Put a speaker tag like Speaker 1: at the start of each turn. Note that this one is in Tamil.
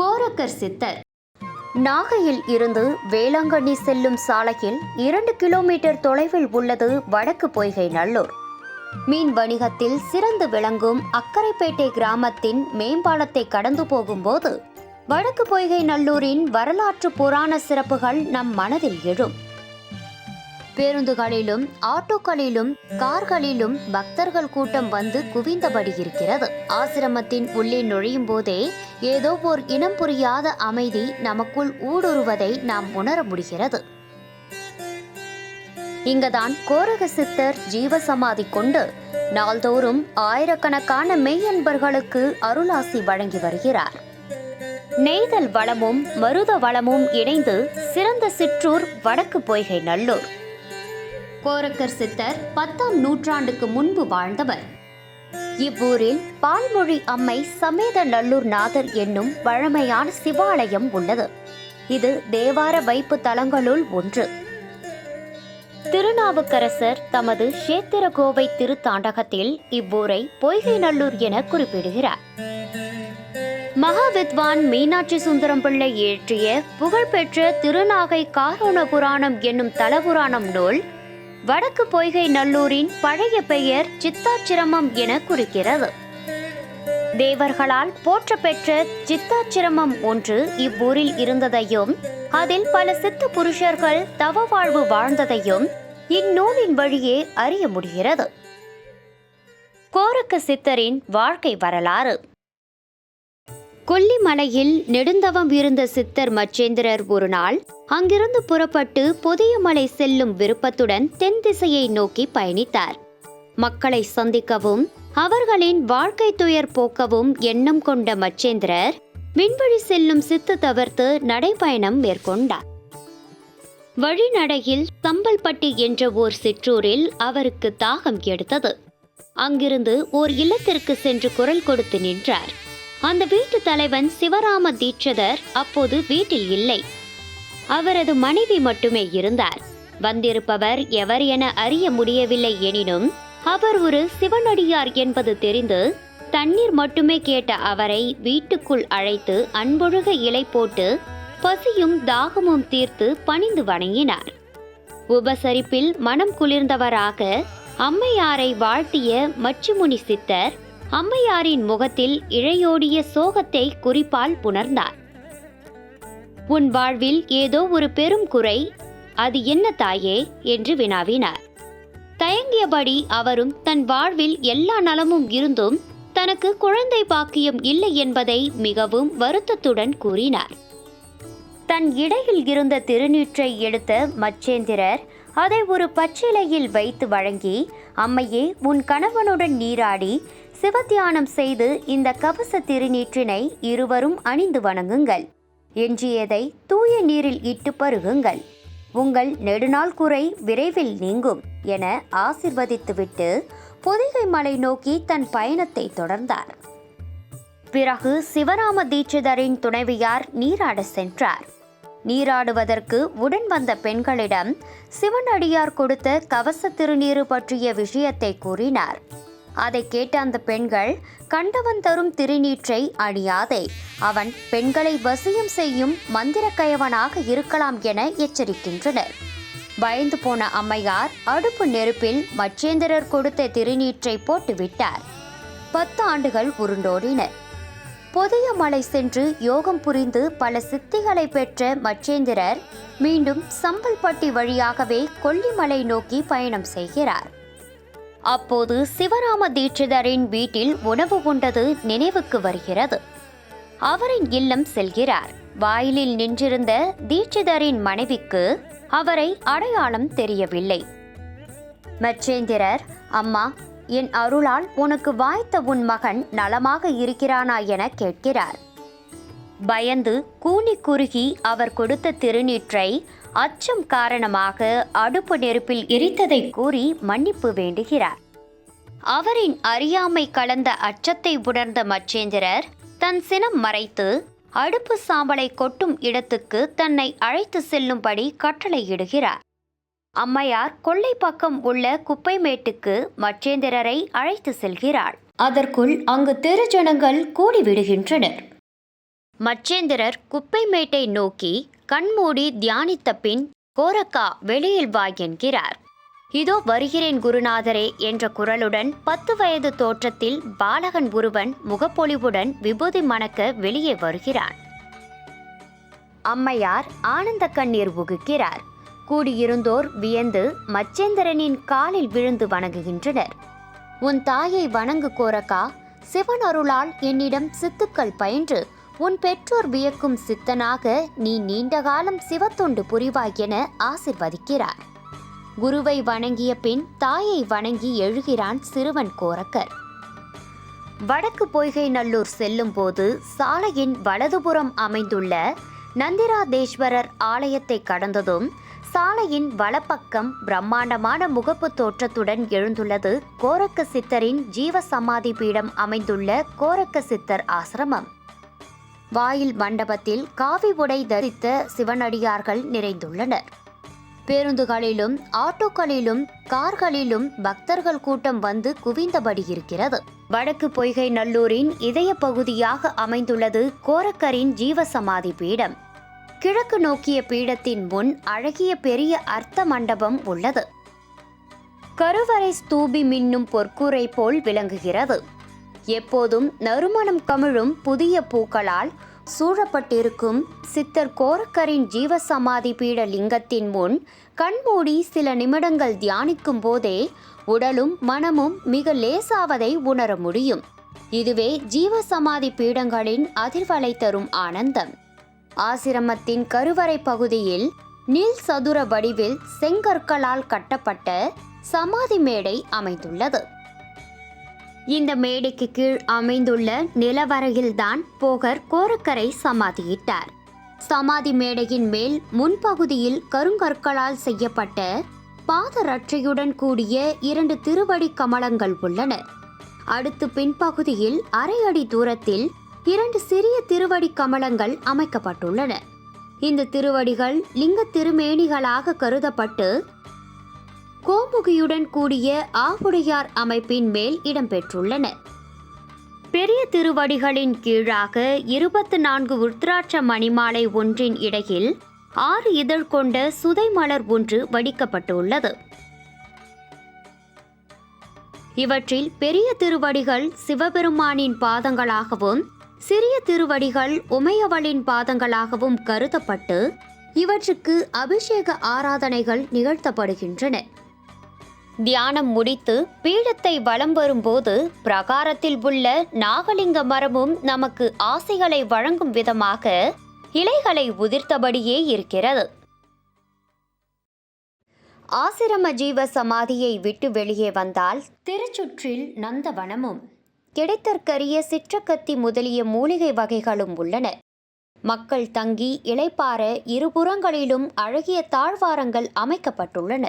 Speaker 1: கோரக்கர் சித்தர். நாகையில் இருந்து வேளாங்கண்ணி செல்லும் சாலையில் இரண்டு கிலோமீட்டர் தொலைவில் உள்ளது வடக்கு பொய்கை நல்லூர். மீன் வணிகத்தில் சிறந்து விளங்கும் அக்கரைப்பேட்டை கிராமத்தின் மேம்பாலத்தை கடந்து போகும்போது வடக்கு பொய்கை நல்லூரின் வரலாற்று புராண சிறப்புகள் நம் மனதில் எழும். பேருந்துகளிலும் ஆட்டோக்களிலும் கார்களிலும் பக்தர்கள் கூட்டம் வந்து குவிந்தபடி இருக்கிறது ஆசிரமத்தின் உள்ளே நுழையும் போதே ஏதோ ஓர் இனம் புரியாத அமைதி நமக்குள் ஊடுருவதை நாம் உணர முடிகிறது. இங்கதான் கோரக சித்தர் ஜீவசமாதி கொண்டு நாள்தோறும் ஆயிரக்கணக்கான மெய்யன்பர்களுக்கு அருளாசி வழங்கி வருகிறார். நெய்தல் வளமும் மருத வளமும் இணைந்து சிறந்த சிற்றூர் வடக்கு பொய்கை நல்லூர். கோரக்கர் சித்தர் பத்தாம் நூற்றாண்டுக்கு முன்பு வாழ்ந்தவர். இவ்வூரில் பால்மொழி அம்மை சமேத நல்லூர் நாதர் என்னும் பழமையான சிவாலயம் உள்ளது. இது தேவார வைப்பு தலங்களுள் ஒன்று. திருநாவுக்கரசர் தமது சேத்திரகோவை திருத்தாண்டகத்தில் இவ்வூரை பொய்கை நல்லூர் என குறிப்பிடுகிறார். மகாவித்வான் மீனாட்சி சுந்தரம் பிள்ளை இயற்றிய புகழ்பெற்ற திருநாகை காரோண புராணம் என்னும் தலபுராணம் நூல் வடக்கு பொய்கை நல்லூரின் பழைய பெயர் சித்தாச்சிரமம் என குறிக்கிறது. தேவர்களால் போற்ற பெற்ற சித்தாச்சிரமம் ஒன்று இவ்வூரில் இருந்ததையும் அதில் பல சித்த புருஷர்கள் தவ வாழ்வு வாழ்ந்ததையும் இந்நூலின் வழியே அறிய முடிகிறது. கோரக்க சித்தரின் வாழ்க்கை வரலாறு. கொல்லிமலையில் நெடுந்தவம் இருந்த சித்தர் மச்சேந்திரர் ஒரு நாள் அங்கிருந்து புறப்பட்டு பொதியமலை செல்லும் விருப்பத்துடன் தென் திசையை நோக்கி பயணித்தார். மக்களை சந்திக்கவும் அவர்களின் வாழ்க்கை துயர் போக்கவும் எண்ணம் கொண்ட மச்சேந்திரர் விண்வழி செல்லும் சித்து தவிர்த்து நடைபயணம் மேற்கொண்டார். வழிநடையில் சம்பல்பட்டி என்ற ஓர் சிற்றூரில் அவருக்கு தாகம் எடுத்தது. அங்கிருந்து ஓர் இல்லத்திற்கு சென்று குரல் கொடுத்து நின்றார். அந்த வீட்டு தலைவன் சிவராம தீட்சிதர் அப்போது வீட்டில் இல்லை. அவரது மனைவி மட்டுமே இருந்தார். வந்திருப்பவர் எவர் என அறிய முடியவில்லை எனினும் அவர் ஒரு சிவனடியார் என்பது தெரிந்து தண்ணீர் மட்டுமே கேட்ட அவரை வீட்டுக்குள் அழைத்து அன்பொழுக இலை போட்டு பசியும் தாகமும் தீர்த்து பணிந்து வணங்கினார். உபசரிப்பில் மனம் குளிர்ந்தவராக அம்மையாரை வாழ்த்திய மச்சுமுனி சித்தர் அம்மையாரின் முகத்தில் இழையோடிய சோகத்தை குறிப்பால் புணர்ந்தார். உன் வாழ்வில் ஏதோ ஒரு பெரும் குறை அது என்ன தாயே என்று வினாவினார். தயங்கியபடி அவரும் தன் வாழ்வில் எல்லா நலமும் இருந்தும் தனக்கு குழந்தை பாக்கியம் இல்லை என்பதை மிகவும் வருத்தத்துடன் கூறினார். தன் இடையில் இருந்த திருநீற்றை எடுத்த மச்சேந்திரர் அதை ஒரு பச்சிலையில் வைத்து வழங்கி அம்மையே உன் கணவனுடன் நீராடி சிவத்தியானம் செய்து இந்த கவச திருநீற்றினை இருவரும் அணிந்து வணங்குங்கள். எஞ்சியதை தூய நீரில் இட்டு பருகுங்கள். உங்கள் நெடுநாள் குறை விரைவில் நீங்கும் என ஆசிர்வதித்துவிட்டு பொதிகை மலை நோக்கி தன் பயணத்தை தொடர்ந்தார். பிறகு சிவராம தீட்சிதரின் துணைவியார் நீராட சென்றார். நீராடுவதற்கு உடன் வந்த பெண்களிடம் சிவனடியார் கொடுத்த கவச திருநீறு பற்றிய விஷயத்தை கூறினார். அதை கேட்ட அந்த பெண்கள் கண்டவன் தரும் திருநீற்றை அணியாதே. அவன் பெண்களை வசியம் செய்யும் மந்திரக்கயவனாக இருக்கலாம் என எச்சரிக்கின்றனர் பயந்து போன அம்மையார் அடுப்பு நெருப்பில் மச்சேந்திரர் கொடுத்த திருநீற்றை போட்டுவிட்டார். பத்து ஆண்டுகள் உருண்டோடின புதிய மலை சென்று யோகம் புரிந்து பல சித்திகளை பெற்ற மச்சேந்திரர் மீண்டும் சம்பல்பட்டி வழியாகவே கொல்லிமலை நோக்கி பயணம் செய்கிறார். அப்போது சிவராம தீட்சிதரின் வீட்டில் உணவு உண்டது நினைவுக்கு வருகிறது. அவரின் இல்லம் செல்கிறார். வாயிலில் நின்றிருந்த தீட்சிதரின் மனைவிக்கு அவரை அடையாளம் தெரியவில்லை. மச்சேந்திரர் அம்மா என் அருளால் உனக்கு வாய்த்த உன் மகன் நலமாக இருக்கிறானா என கேட்கிறார். பயந்து கூனி குறுகி அவர் கொடுத்த திருநீற்றை அச்சம் காரணமாக அடுப்பு நெருப்பில் எரித்ததை கூறி மன்னிப்பு வேண்டுகிறார். அவரின் அறியாமை கலந்த அச்சத்தை உணர்ந்த மச்சேந்திரர் தன் சினம் மறைத்து அடுப்பு சாம்பலை கொட்டும் இடத்துக்கு தன்னை அழைத்து செல்லும்படி கட்டளையிடுகிறார். அம்மையார் கொல்லை பக்கம் உள்ள குப்பைமேட்டுக்கு மச்சேந்திரரை அழைத்து செல்கிறாள் அதற்குள் அங்கு தெரு ஜனங்கள் கூடிவிடுகின்றனர். மச்சேந்திரர் குப்பைமேட்டை நோக்கி கண்மூடி தியானித்த பின் கோரக்கா வெளியில் வா என்கிறார். இதோ வருகிறேன் குருநாதரே என்ற குரலுடன் பத்து வயது தோற்றத்தில் பாலகன் ஒருவன் முகப்பொலிவுடன் விபூதி மணக்க வெளியே வருகிறான். அம்மையார் ஆனந்த கண்ணீர் உகுக்கிறார். கூடியிருந்தோர் வியந்து மச்சேந்திரனின் காலில் விழுந்து வணங்குகின்றனர். உன் தாயை வணங்கு கோரக்கா. சிவன் அருளால் என்னிடம் சித்துக்கள் பயின்று உன் பெற்றோர் வியக்கும் சித்தனாக நீ நீண்ட காலம் சிவத்தொண்டு புரிவாய் என ஆசிர்வதிக்கிறார். குருவை வணங்கிய பின் தாயை வணங்கி எழுகிறான் சிறுவன் கோரக்கர். வடக்கு பொய்கை நல்லூர் செல்லும் போது சாலையின் வலதுபுறம் அமைந்துள்ள நந்திராதேஸ்வரர் ஆலயத்தை கடந்ததும் சாலையின் வலப்பக்கம் பிரம்மாண்டமான முகப்பு தோற்றத்துடன் எழுந்துள்ளது கோரக்க சித்தரின் ஜீவ சமாதி பீடம் அமைந்துள்ள கோரக்க சித்தர் ஆசிரமம். வாயில் மண்டபத்தில் காவி உடை தரித்த சிவனடியார்கள் நிறைந்துள்ளனர். பேருந்துகளிலும் ஆட்டோக்களிலும் கார்களிலும் பக்தர்கள் கூட்டம் வந்து குவிந்தபடி இருக்கிறது. வடக்கு பொய்கை நல்லூரின் இதய பகுதியாக அமைந்துள்ளது கோரக்கரின் ஜீவசமாதி பீடம். கிழக்கு நோக்கிய பீடத்தின் முன் அழகிய பெரிய அர்த்த மண்டபம் உள்ளது. கருவறை ஸ்தூபி மின்னும் பொற்கூரை போல் விளங்குகிறது. எப்போதும் நறுமணம் கமிழும் புதிய பூக்களால் சூழப்பட்டிருக்கும் சித்தர் கோரக்கரின் ஜீவசமாதி பீட லிங்கத்தின் முன் கண்மூடி சில நிமிடங்கள் தியானிக்கும் போதே உடலும் மனமும் மிக லேசாவதை உணர முடியும். இதுவே ஜீவசமாதி பீடங்களின் அதிர்வலை தரும் ஆனந்தம். ஆசிரமத்தின் கருவறை பகுதியில் நீல் சதுர வடிவில் செங்கற்களால் கட்டப்பட்ட சமாதி மேடை அமைந்துள்ளது. இந்த மேடைக்கு கீழ் அமைந்துள்ள நிலவரையில்தான் போகர் கோரக்கரை சமாதியிட்டார். சமாதி மேடையின் மேல் முன்பகுதியில் கருங்கற்களால் செய்யப்பட்ட பாதரட்சையுடன் கூடிய இரண்டு திருவடி கமலங்கள் உள்ளன. அடுத்து பின்பகுதியில் அரை அடி தூரத்தில் இரண்டு சிறிய திருவடி கமலங்கள் அமைக்கப்பட்டுள்ளன. இந்த திருவடிகள் லிங்க திருமேனிகளாக கருதப்பட்டு கோமுகியுடன் கூடிய ஆவுடையார் அமைப்பின் மேல் இடம்பெற்றுள்ளன பெரிய திருவடிகளின் கீழாக இருபத்து நான்கு உத்ராட்ச மணிமாலை ஒன்றின் இடையில் ஆறு இதழ் கொண்ட சுதை மலர் ஒன்று வடிக்கப்பட்டுள்ளது. இவற்றில் பெரிய திருவடிகள் சிவபெருமானின் பாதங்களாகவும் சிறிய திருவடிகள் உமையவளின் பாதங்களாகவும் கருதப்பட்டு இவற்றுக்கு அபிஷேக ஆராதனைகள் நிகழ்த்தப்படுகின்றன. தியானம் முடித்து பீடத்தை வலம் வரும்போது பிரகாரத்தில் உள்ள நாகலிங்க மரமும் நமக்கு ஆசைகளை வழங்கும் விதமாக இலைகளை உதிர்த்தபடியே இருக்கிறது. ஆசிரம ஜீவ சமாதியை விட்டு வெளியே வந்தால் திருச்சுற்றில் நந்தவனமும் கிடைத்தற்கரிய சிற்றக்கத்தி முதலிய மூலிகை வகைகளும் உள்ளன. மக்கள் தங்கி இளைப்பாற இருபுறங்களிலும் அழகிய தாழ்வாரங்கள் அமைக்கப்பட்டுள்ளன.